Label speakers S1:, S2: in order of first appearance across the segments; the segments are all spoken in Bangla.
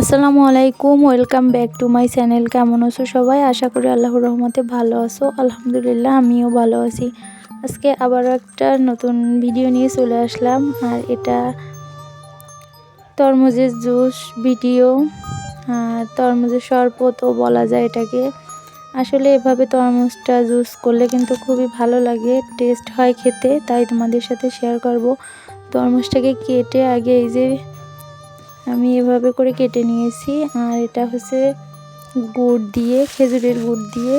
S1: আসসালামু আলাইকুম, welcome back to my channel. কেমন আছো সবাই? আশা করি আল্লাহর রহমতে ভালো আছো। আলহামদুলিল্লাহ, আমিও ভালো আছি। আজকে আবারও একটা নতুন ভিডিও নিয়ে চলে আসলাম, আর এটা তরমুজের জুস ভিডিও, আর তরমুজের শরবতও বলা যায় এটাকে। আসলে এভাবে তরমুজটা জুস করলে কিন্তু খুবই ভালো লাগে, টেস্ট হয় খেতে, তাই তোমাদের সাথে শেয়ার করব। তরমুজটাকে কেটে আগে এই যে আমি এভাবে করে কেটে নিয়েছি। আর এটা হচ্ছে গুড় দিয়ে, খেজুরের গুড় দিয়ে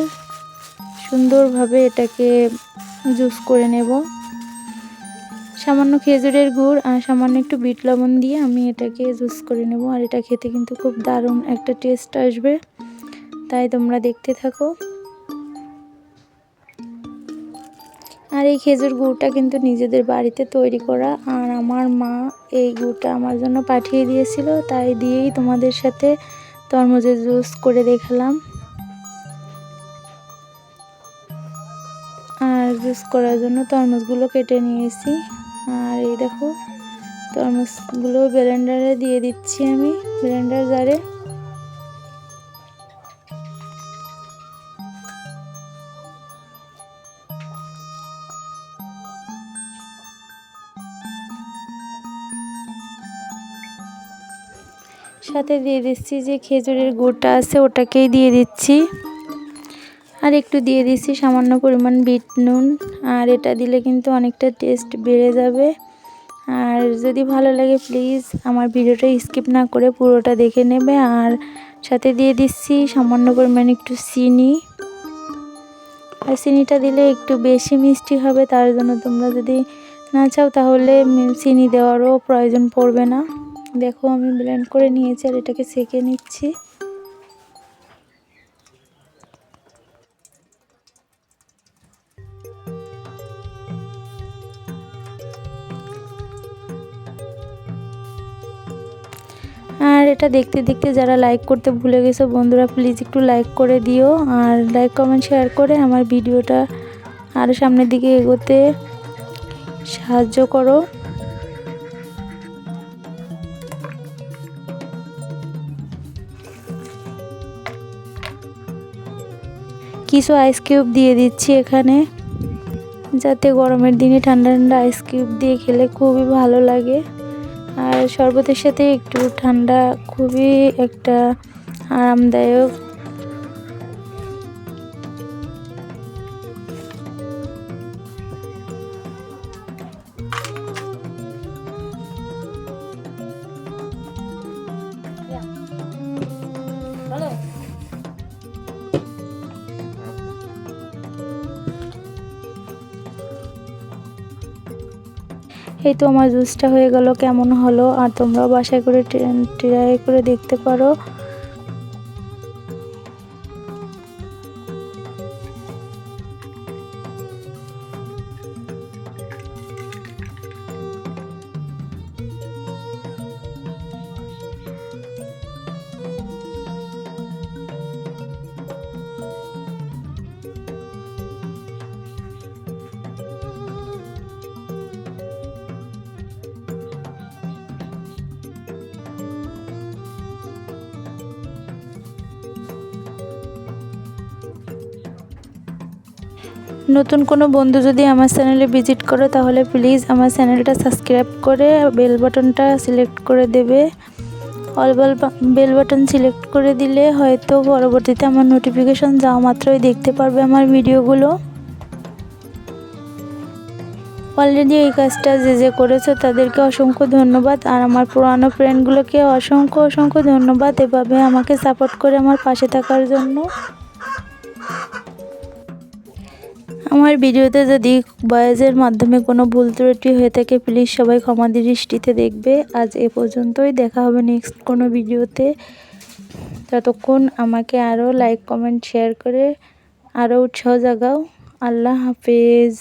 S1: সুন্দরভাবে এটাকে জুস করে নেব। সামান্য খেজুরের গুড় আর সামান্য একটু বিট লবণ দিয়ে আমি এটাকে জুস করে নেব। আর এটা খেতে কিন্তু খুব দারুণ একটা টেস্ট আসবে। তাই তোমরা দেখতে থাকো। আর এই খেজুর গুড়টা কিন্তু নিজেদের বাড়িতে তৈরি করা। আর আমার মা এই গুড়টা আমার জন্য পাঠিয়ে দিয়েছিল, তাই দিয়েই তোমাদের সাথে তরমুজের জুস করে দেখালাম। আর জুস করার জন্য তরমুজগুলো কেটে নিয়েছি। আর এই দেখো, তরমুজগুলো ব্লেন্ডারে দিয়ে দিচ্ছি আমি, ব্লেন্ডার জারে। সাথে দিয়ে দিচ্ছি যে খেজুরের গুড়টা আছে ওটাকেই দিয়ে দিচ্ছি। আর একটু দিয়ে দিচ্ছি সামান্য পরিমাণ বিট নুন। আর এটা দিলে কিন্তু অনেকটা টেস্ট বেড়ে যাবে। আর যদি ভালো লাগে প্লিজ আমার ভিডিওটা স্কিপ না করে পুরোটা দেখে নেবে। আর সাথে দিয়ে দিচ্ছি সামান্য পরিমাণ একটু চিনি। আর চিনিটা দিলে একটু বেশি মিষ্টি হবে, তার জন্য তোমরা যদি না চাও তাহলে চিনি দেওয়ারও প্রয়োজন পড়বে না। দেখো, আমি ব্লেন্ড করে নিয়েছি আর এটাকে সেকে নিচ্ছি। আর এটা দেখতে দেখতে যারা লাইক করতে ভুলে গেছো, বন্ধুরা প্লিজ একটু লাইক করে দিও। আর লাইক কমেন্ট শেয়ার করে আমার ভিডিওটা আরও সামনের দিকে এগোতে সাহায্য করো। কিছু আইস কিউব দিয়ে দিচ্ছি এখানে। যাতে গরমের দিনে ঠান্ডা ঠান্ডা আইস কিউব দিয়ে খেলে খুবই ভালো লাগে। আর শরবতের সাথে একটু ঠান্ডা খুবই একটা আরামদায়ক এই তো আমার জুসটা হয়ে গেল, কেমন হলো? আর তোমরাও বাসায় করে ট্রাই করে দেখতে পারো। নতুন কোনো বন্ধু যদি আমার চ্যানেলে ভিজিট করো, তাহলে প্লিজ আমার চ্যানেলটা সাবস্ক্রাইব করে বেল বাটনটা সিলেক্ট করে দেবে। All bell bell button select করে দিলে হয়তো পরবর্তীতে আমার নোটিফিকেশান যাওয়া মাত্রই দেখতে পারবে আমার ভিডিওগুলো। অলরেডি এই কাজটা যে যে করেছে, তাদেরকে অসংখ্য ধন্যবাদ। আর আমার পুরানো ফ্রেন্ডগুলোকে অসংখ্য অসংখ্য ধন্যবাদ এভাবে আমাকে সাপোর্ট করে আমার পাশে থাকার জন্য। আমার ভিডিওতে যদি বয়েজের মাধ্যমে কোনো ভুল ত্রুটি হয়ে থাকে প্লিজ সবাই ক্ষমা দৃষ্টিতে দেখবে। আজ এ পর্যন্তই। দেখা হবে নেক্সট কোনো ভিডিওতে। ততক্ষণ আমাকে আরও লাইক কমেন্ট শেয়ার করে আরও উৎসাহ জাগাও। আল্লাহ হাফেজ।